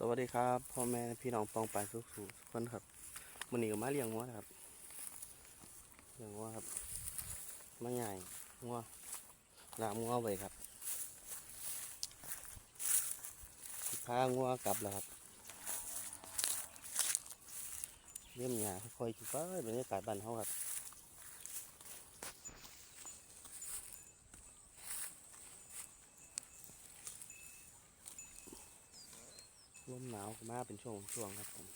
สวัสดีครับพ่อแม่พี่น้องปองปายสุขสุขทุกคนครับมันนี้ก็มาเลี้ยงงัวนะครับเลี้ยงงัวครับมาใหญ่งัวลามงัวไว้ครับพางัวกลับแล้วครับเยี่ยมหยาค่อยๆคิดว่าบรรยากาศบ้านเขาครับ ลมหนาวมาเป็นช่วงช่วงๆครับผม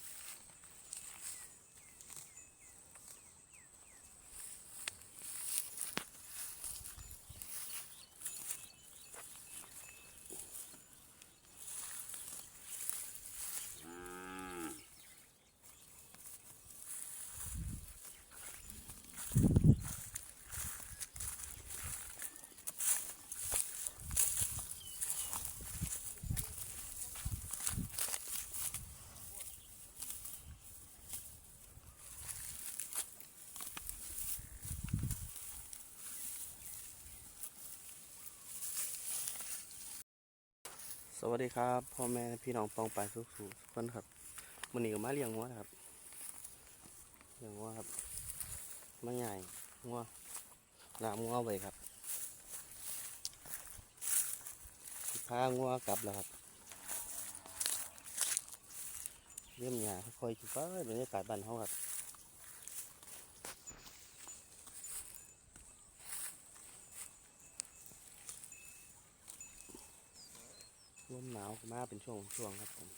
สวัสดีครับพ่อแม่พี่น้องปองปายสุขสุขทุกคนครับมันนี้ก็มาเลี้ยงงัวนะครับเลี้ยงงัวครับมาใหญ่งัวลามงัวไว้ครับพางัวกลับแล้วครับเยี่ยมหยาค่อยๆคิดว่าบรรยากาศบ้านเขาครับ ลมหนาวมาเป็นช่วงช่วงๆครับผม